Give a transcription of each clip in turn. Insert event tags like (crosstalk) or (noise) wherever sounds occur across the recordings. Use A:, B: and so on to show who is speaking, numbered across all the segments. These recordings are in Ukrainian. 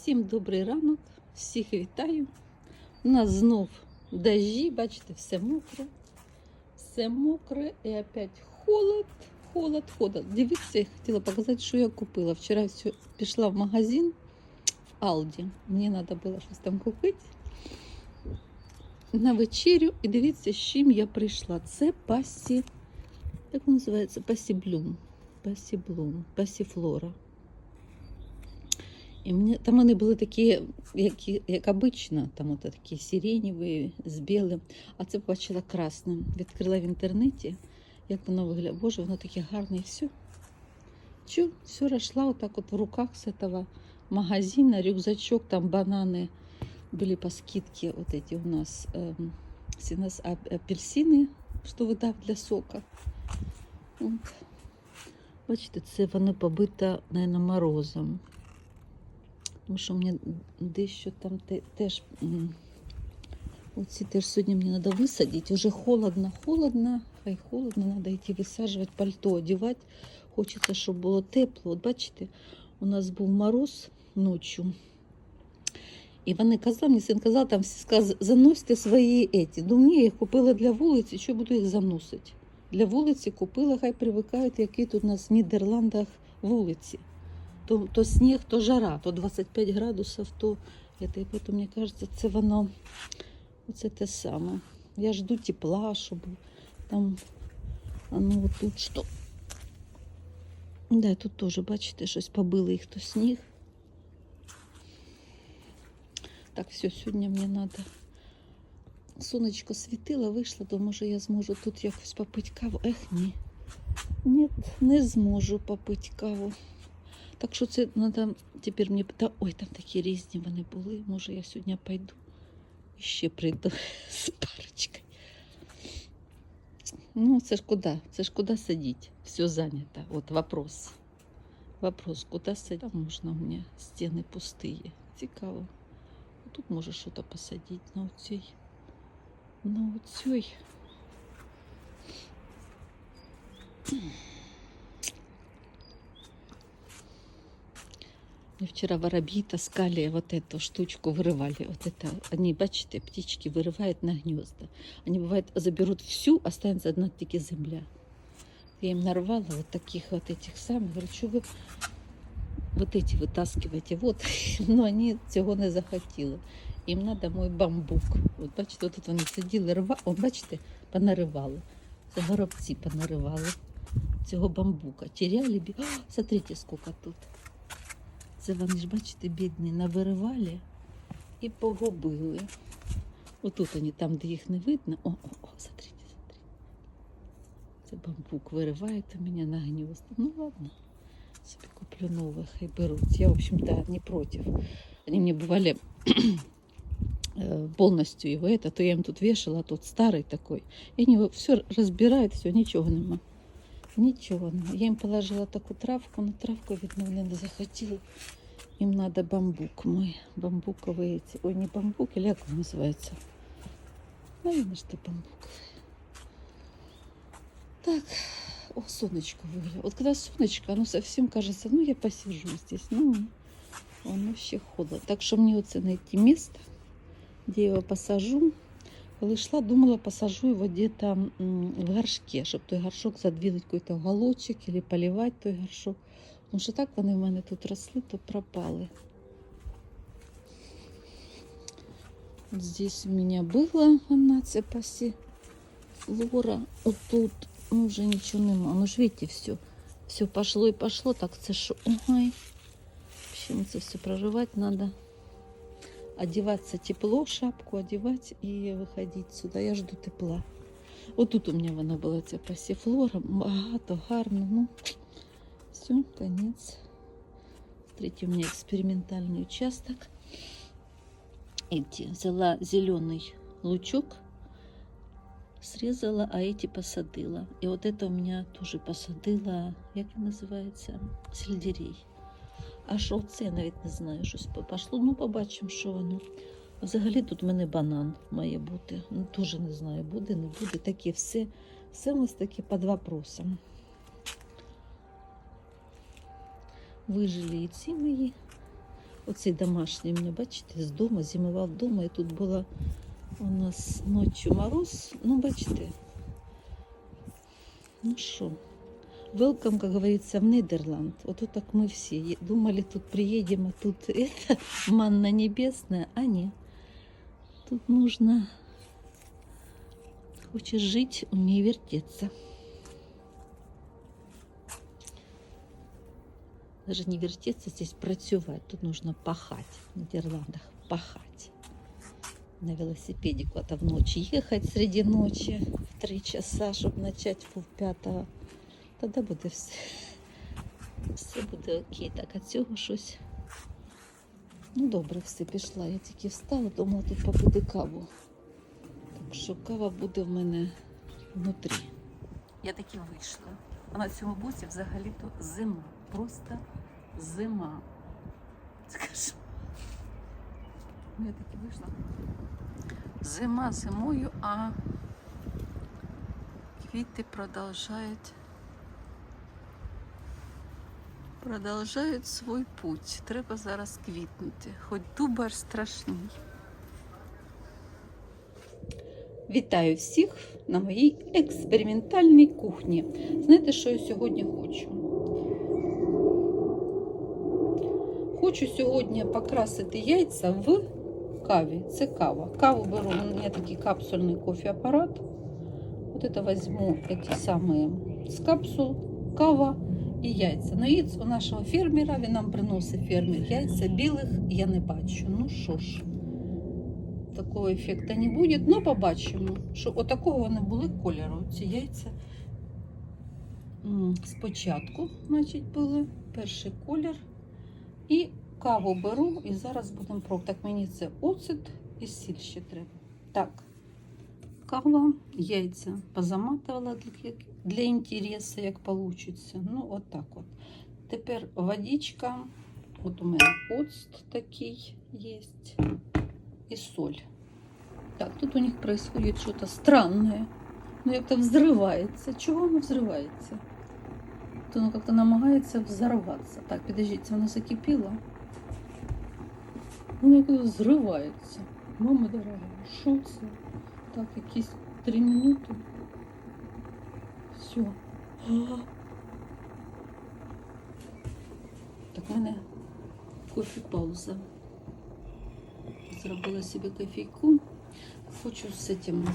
A: Всім добрий ранок, всіх вітаю. У нас знов дожі, бачите, все мокре. Все мокре і опять холод, холод, холод. Дивіться, я хотіла показати, що я купила. Вчора все, пішла в магазин в Алді. Мені треба було щось там купити на вечерю. І дивіться, з чим я прийшла. Це пасі, як воно називається? Пасіблюм. Пасіблум, пасіфлора. І мені, там вони були такі, як, і- як обично, там от такі сиреневі з білим. А це побачила красним. Відкрила в інтернеті, як воно виглядає. Боже, воно таке гарне і все. Чу, все росла вот так вот в руках с этого магазина, рюкзачок, там бананы были по скидке, вот эти у нас эм, синас- ап- апельсины, що видав для сока. От. Бачите, це воно побито, наверное, морозом. Тому що мені дещо там те, теж. Оці теж сьогодні мені треба висадити. Уже холодно, холодно, хай холодно, треба йти висаджувати, пальто одягати. Хочеться, щоб було тепло. От бачите, у нас був мороз ночі. І вони казали, мені син казав, там всі сказали, заносьте свої еті. Ну ні, я їх купила для вулиці, що буду їх заносити? Для вулиці купила, хай привикають, які тут у нас в Нідерландах вулиці. То, то сніг, то жара, то 25 градусів, то это, і потім, мені кажеться, це воно, оце те саме. Я жду тепла, щоб там, ну тут що. Да, тут теж, бачите, щось побили їх, то сніг. Так, все, сьогодні мені треба. Сонечко світило, вийшло, то може я зможу тут якось попити каву. Ех, ні. Ні, не зможу попити каву. Так що це треба тепер мені. Та, ой, там такі різні вони були. Може, я сьогодні пойду і ще прийду (laughs) з парочкою. Ну, це ж куди? Це ж куди садити? Все зайнято. От вопрос. Вопрос, куди садити? Там можна у мене стіни пусті. Цікаво. Тут може щось посадити на оцій. На оцій. Мне вчера воробьи таскали вот эту штучку, вырывали. Вот это, они, бачите, птички вырывают на гнезда. Они, бывает, заберут всю, останется одна тільки земля. Я им нарвала вот таких вот этих самых. Говорю, что вы вот эти вытаскиваете? Вот. (laughs) Но они цього не захотіли. Їм треба мой бамбук. От бачите, от тут вони сиділи, рва... О, бачите, понаривали. Це горобці понаривали цього бамбука. Теряли бі. О, (gasps) смотрите, сколько тут. Це вони ж, бачите, бідні, навиривали і погубили. Отут вони, там, де їх не видно. О, о, о, смотрите, смотрите. Це бамбук виривають у мене на гнізда. Ну ладно, собі куплю нове, хай беруть. Я, в общем-то, не против. Они мне бывали э, полностью его это, то я им тут вешала, а тут старый такой. И они его все разбирают, все, нічого нема. Нічого нема. Я їм положила таку травку, но травку, видно, вони не захотіли. Їм надо бамбук мой, бамбуковые эти. Ой, не бамбук, или як він називається? Наверное, что бамбуковые. Так, о, солнышко выглянуло. Вот когда солнышко, оно совсем кажется, ну я посижу здесь, ну воно ще холодно. Так що мені оце знайти місце, де я його посажу. Коли йшла, думала, посажу його где-то в горшке, щоб той горшок задвинуть какой-то уголочек или поливати той горшок. Тому що так вони в мене тут росли, то пропали. Здесь у меня была вона, це пасі флора. Вот тут ну, вже нічого нема. Ну ж видите, все. Все пошло і пошло, так це що. Ой. В общем, це все проживать надо. Одеваться тепло, шапку одевать и выходить сюда. Я жду тепла. Вот тут у меня вона була ця пасіфлора. Багато, гарно. Ну, все, конец. Смотрите, у меня экспериментальный участок. Эти, взяла зеленый лучок, срезала, а эти посадила. И вот это у меня тоже посадила, як він називається, сельдерей. А що це, я навіть не знаю, щось по- пошло. Ну, побачимо, що воно. Взагалі тут в мене банан має бути. Ну, теж не знаю, буде, не буде. Таке все, все ось таке під вопросом. Вижили і ці мої Оцей домашній мене, бачите, з дому, зимував вдома, і тут була у нас ночі мороз. Ну, бачите. Ну що, welcome, как говорится, в Нидерланд. Вот тут так мы все думали, тут приедем, а тут (laughs) это манна небесная, а не. Тут нужно, хочешь жить, умей вертеться. Даже не вертеться, здесь працювать. Тут нужно пахать в Нидерландах, пахать. На велосипеде куда-то в ночь ехать среди ночи в три часа, чтобы начать в п'ятого. Тоді буде все. Все буде окей. Так, а цього щось. Ну, добре, все пішла. Я тільки встала, думала, тут побуде каву. Так що кава буде в мене внутрі. Я таки вийшла. А на цьому боці взагалі-то зима. Просто зима. Скажу. Ну, я таки вийшла. Зима зимою, а квіти продовжують продовжують свій путь. Треба зараз квітнути. Хоч дубар страшний. Вітаю всіх на моїй експериментальній кухні. Знаєте, що я сьогодні хочу? Хочу сьогодні покрасити яйця в каві. Це кава. Каву беру, у мене такий капсульний кофеапарат. Вот это возьму эти самые з капсул, кава і яйця. Ну, яйць у нашого фермера, він нам приносить фермер яйця білих я не бачу. Ну що ж, такого ефекту не буде. Ну, побачимо, що отакого вони були кольору. Ці яйця спочатку, значить, були перший колір. І каву беру, і зараз будемо пробувати. Так, мені це оцет і сіль ще треба. Так, кава, яйця позаматувала для, для інтересу, як вийде. Ну, от так от. Тепер водичка. От у мене оцт такий є. І соль. Так, тут у них происходит что-то странное. Ну, як-то взрывается. Чего оно взрывается? То оно как-то намагается взорваться. Так, подождите, воно закипіло. Воно як-то взривається. Мама дорога, що це? Так, якісь три минути. Все. Так, в мене кофе пауза. Зробила собі кофейку. Хочу з цим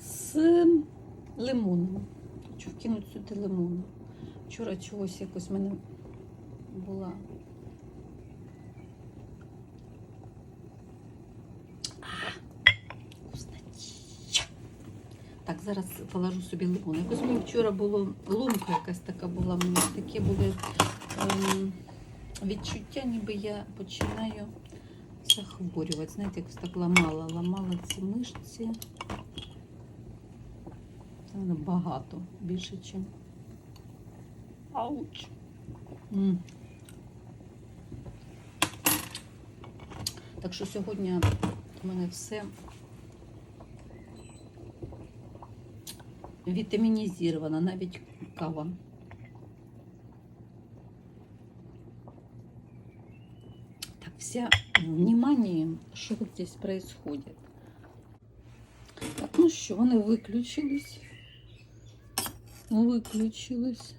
A: з лимоном. Хочу вкинути сюди лимону. Вчора чогось якось в мене була. Так, зараз положу собі лимон. Якось мені вчора було лунка якась така була. в мене такі були ем, відчуття, ніби я починаю захворювати. Знаєте, якось так ламала, ламала ці мишці. Це багато, більше, ніж. Ауч. М. Так що сьогодні у мене все вітамінізовано, навіть кава. Так, вся внимание, що тут здесь происходит. Так, ну що, вони виключились. Виключились.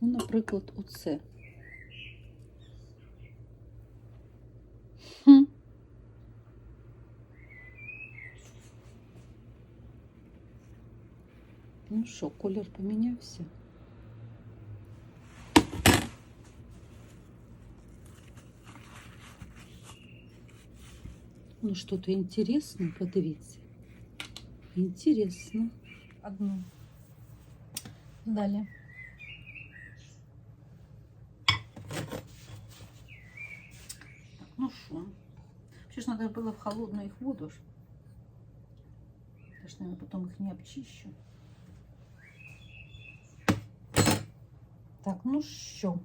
A: Ну, наприклад, оце. Ну що, колір помінявся? Ну, что-то интересное, подивіться. Интересно. Одну. Далі. Ну что? Вообще ж надо было в холодную их воду. ж. Я ж, наверное, потом их не обчищу. Так, ну що?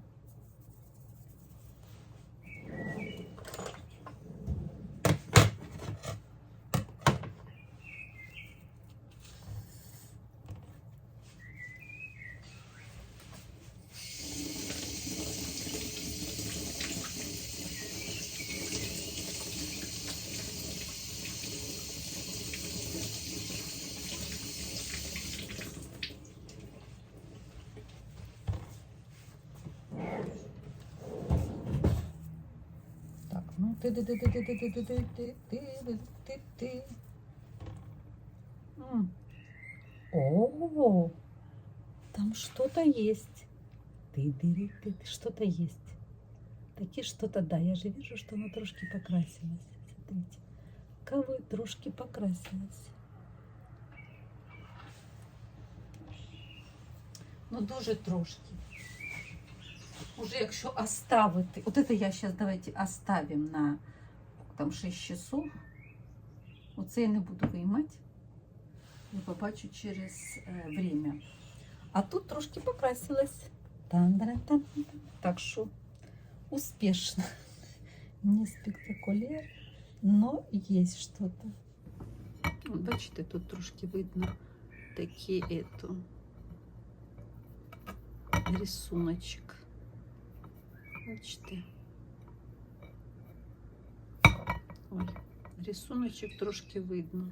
A: О, там что-то есть. Ты ты, что-то есть. Таки что-то, да, я же вижу, что оно трошки покрасилось. Смотрите, кавы трошки покрасилось. Ну, дуже трошки Уже якщо оставити, от це я зараз давайте оставим на там 6 часов. Оце я не буду виймати. Я побачу через е, время. А тут трошки покрасилась. Тан-дара-тан. Так що успішно. Не спектакуляр, но є что-то. От бачите, тут трошки видно такі ето рисуночок. Бачите. Ой, рисуночок трошки видно.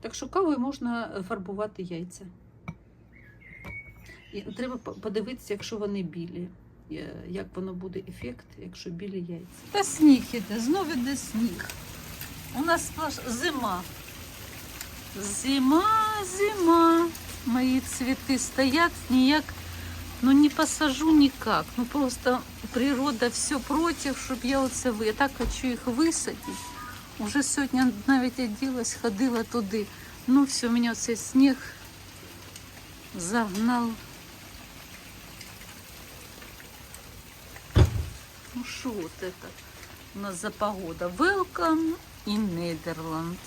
A: Так що кавою можна фарбувати яйця. І треба подивитися, якщо вони білі. е, Як воно буде ефект, якщо білі яйця. Та сніг іде, знову іде сніг. У нас зима. Зима, зима. Мої цвіти стоять ніяк. Ну не посажу никак. Ну просто природа все против, щоб я оце ви. Я так хочу їх висадити. Уже сьогодні навіть оділась, ходила туди. Ну все, мене оцей сніг загнав. Ну що вот это у нас за погода? Welcome in Netherlands.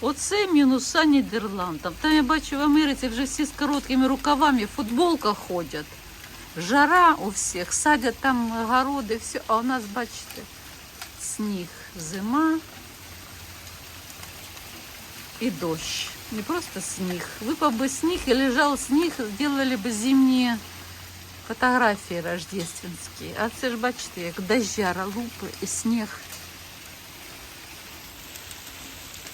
A: Оце мінуса Нідерландів. Там я бачу в Америці вже всі з короткими рукавами в футболках ходять. Жара у всіх, садять там городи, все, а у нас, бачите, сніг, зима і дощ. Не просто сніг. Випав би сніг і лежав сніг, зробили б зимні фотографії рождественські. А це ж бачите, як дождяра лупи і сніг.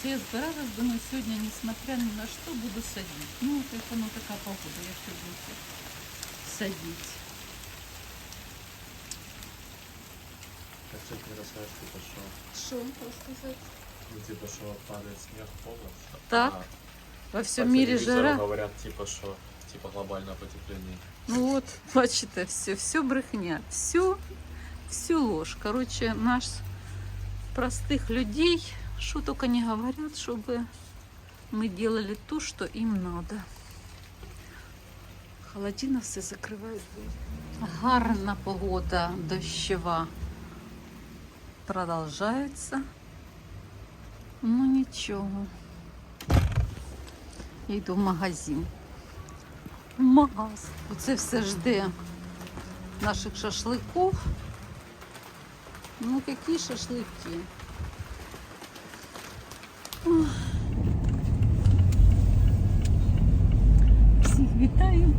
A: Все здравы, думаю, сегодня, несмотря ни на что, буду садить. Ну, как оно ну, такая погода, я все буду садить.
B: А что ты расскажешь, ты пошел?
A: Что сказать?
B: Ну, типа, что падает снег, помнишь?
A: Так.
B: А,
A: Во всем
B: мире
A: жара.
B: говорят, типа, что типа глобальное потепление.
A: Ну вот, (laughs) значит, это все, все брехня, все, все ложь. Короче, наш простых людей что только не говорят, чтобы мы делали то, что им надо. Холодина все закривають. Гарна погода дощова продовжується. Ну нічого. Я йду в магазин. Магаз. Оце все жде наших шашликів. Ну, які шашлики? Всіх вітаю.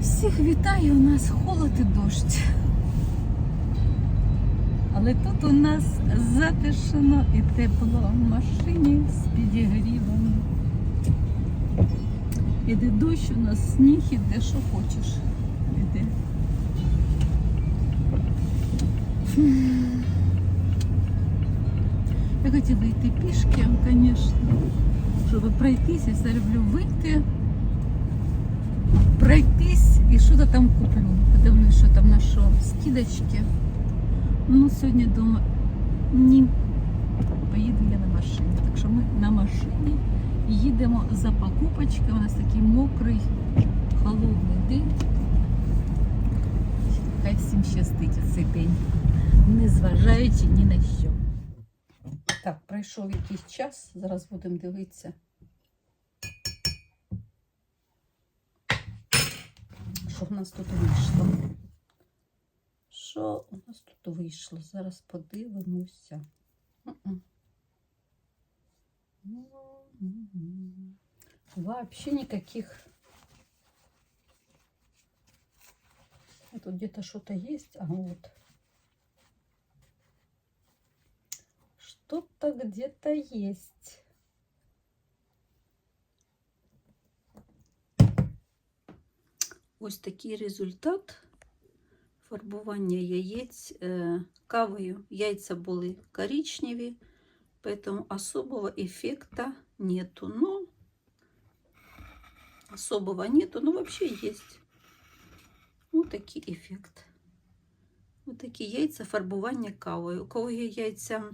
A: Всіх вітаю, у нас холод і дощ. Але тут у нас затишно і тепло в машині з підігрівом. Іде дощ, у нас сніг, іде, що хочеш. Іде. Хотіла йти пішки, звісно, щоб пройтись. Я все люблю вийти, пройтись і що-то там куплю. Подивлюсь, що там на що скидочки. Ну, сьогодні думаю, ні, поїду я на машині. Так що ми на машині їдемо за покупочки. У нас такий мокрий, холодний день. Хай всім щастить цей день, незважаючи ні на що. Так, пройшов якийсь час, зараз будемо дивитися. Що в нас тут вийшло? Що у нас тут вийшло? Зараз подивимося. Вообще никаких. Тут где-то что-то есть, а вот что-то где-то есть. Ось такий результат фарбування яєць е, кавою. Яйця були коричневі, поэтому особого эффекта нету. Но особого нету, но вообще есть. Вот такий ефект. Ось такі яйця фарбування кавою. У кого є яйця е,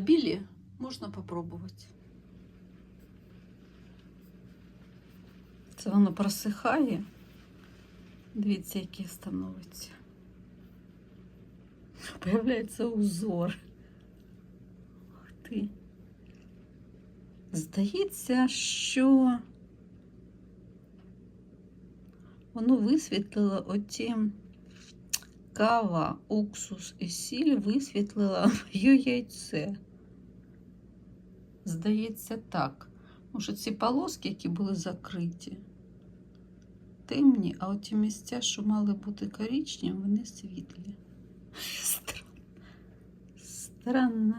A: білі, можна попробувати. Це воно просихає. Дивіться, який становиться. Появляється узор. Ух ти. Здається, що воно висвітлило оті кава, уксус і сіль висвітлила (laughs) моє яйце. Здається, так. Може, ці полоски, які були закриті, темні, а оті місця, що мали бути коричневі, вони світлі. (laughs) Странно. Странно.